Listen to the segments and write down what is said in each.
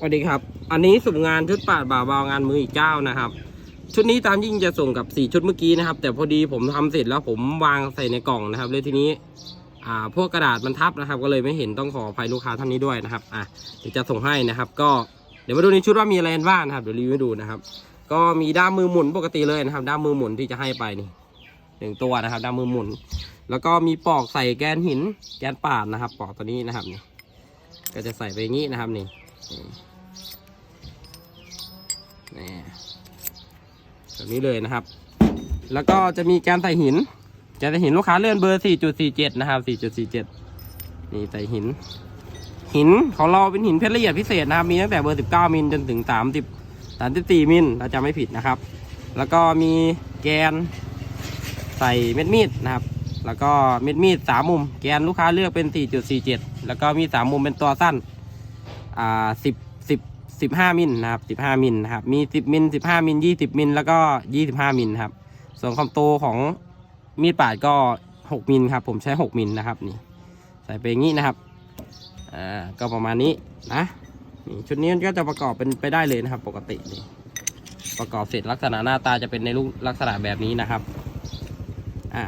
สวัสดีครับ อันนี้สุ่มงานชุดปาดบ่าวบาวงานมืออีกเจ้านะครับ ชุดนี้ตามยิ่งจะส่งกับสี่ชุดเมื่อกี้นะครับ แต่พอดีผมทำเสร็จแล้วผมวางใส่ในกล่องนะครับเลยทีนี้ อ่า พวกกระดาษมันทับนะครับ ก็เลยไม่เห็นต้องขออภัยลูกค้าท่านนี้ด้วยนะครับ อะเดี๋ยวจะส่งให้นะครับ ก็เดี๋ยวมาดูในชุดว่ามีอะไรบ้างนะครับเดี๋ยวรีวิวดูนะครับ ก็มีด้ามมือหมุนปกติเลยนะครับ ด้ามมือหมุนที่จะให้ไปนี่หนึ่งตัวนะครับ ด้ามมือหมุน แล้วก็มีปอกใส่แกนหิน แกนปาดนะครับ ปอกตัวนี้นะครับนี่ก็จะใส่ไปอย่างนี้นะครับนี่ นี่แบบนี้เลยนะครับ แล้วก็จะมีแกนใส่หินแกนใส่หินลูกค้าเลื่อนเบอร์ 4.47 นะครับ 4.47 นี่ใส่หิน หินของเราเป็นหินเพชรละเอียดพิเศษนะครับ มีตั้งแต่เบอร์ 19 มิลจนถึง 30 34 มิลเราจะไม่ผิดนะครับ แล้วก็มีแกนใส่เม็ดมีดนะครับ แล้วก็เม็ดมีดสามมุม แกนลูกค้าเลือกเป็น 4.47 แล้วก็มีสามมุมเป็นตัวสั้น อ่า10 10 15มิลนะครับ15มิลนะครับมี10มิล15มิล20มิลแล้วก็25มิลครับ ส่วนความโตของมีดปาดก็6มิลครับ ผมใช้6มิลนะครับนี่ใส่ไปอย่างนี้นะครับอ่าก็ประมาณนี้นะนี่ชุดนี้ก็จะประกอบเป็นไปได้เลยนะครับ ปกตินี่ประกอบเสร็จลักษณะหน้าตาจะเป็นในรูปลักษณะแบบนี้นะครับอ่า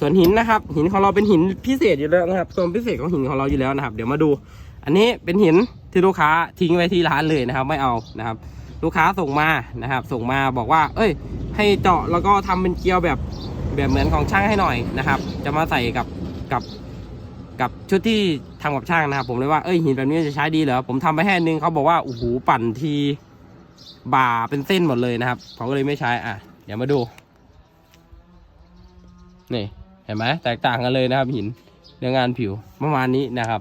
ส่วนหินนะครับ หินของเราเป็นหินพิเศษอยู่แล้วนะครับความพิเศษของหินของเราอยู่แล้วนะครับ เดี๋ยวมาดู อันนี้เป็นหินที่ลูกค้าทิ้งไว้ที่ร้านเลยนะครับ ไม่เอานะครับ ลูกค้าส่งมานะครับ ส่งมาบอกว่า เอ้ย ให้เจาะแล้วก็ทำเป็นเกลียวแบบแบบเหมือนของช่างให้หน่อยนะครับ จะมาใส่กับกับกับชุดที่ทำกับช่างนะครับ ผมเลยว่าเอ้ยหินแบบนี้จะใช้ดีเหรอผมทำไปแค่นึงเขาบอกว่าโอ้โหปั่นทีบ่าเป็นเส้นหมดเลยนะครับเขาก็เลยไม่ใช้อะเดี๋ยวมาดูนี่เห็นไหมแตกต่างกันเลยนะครับหินเรื่องงานผิวประมาณนี้นะครับ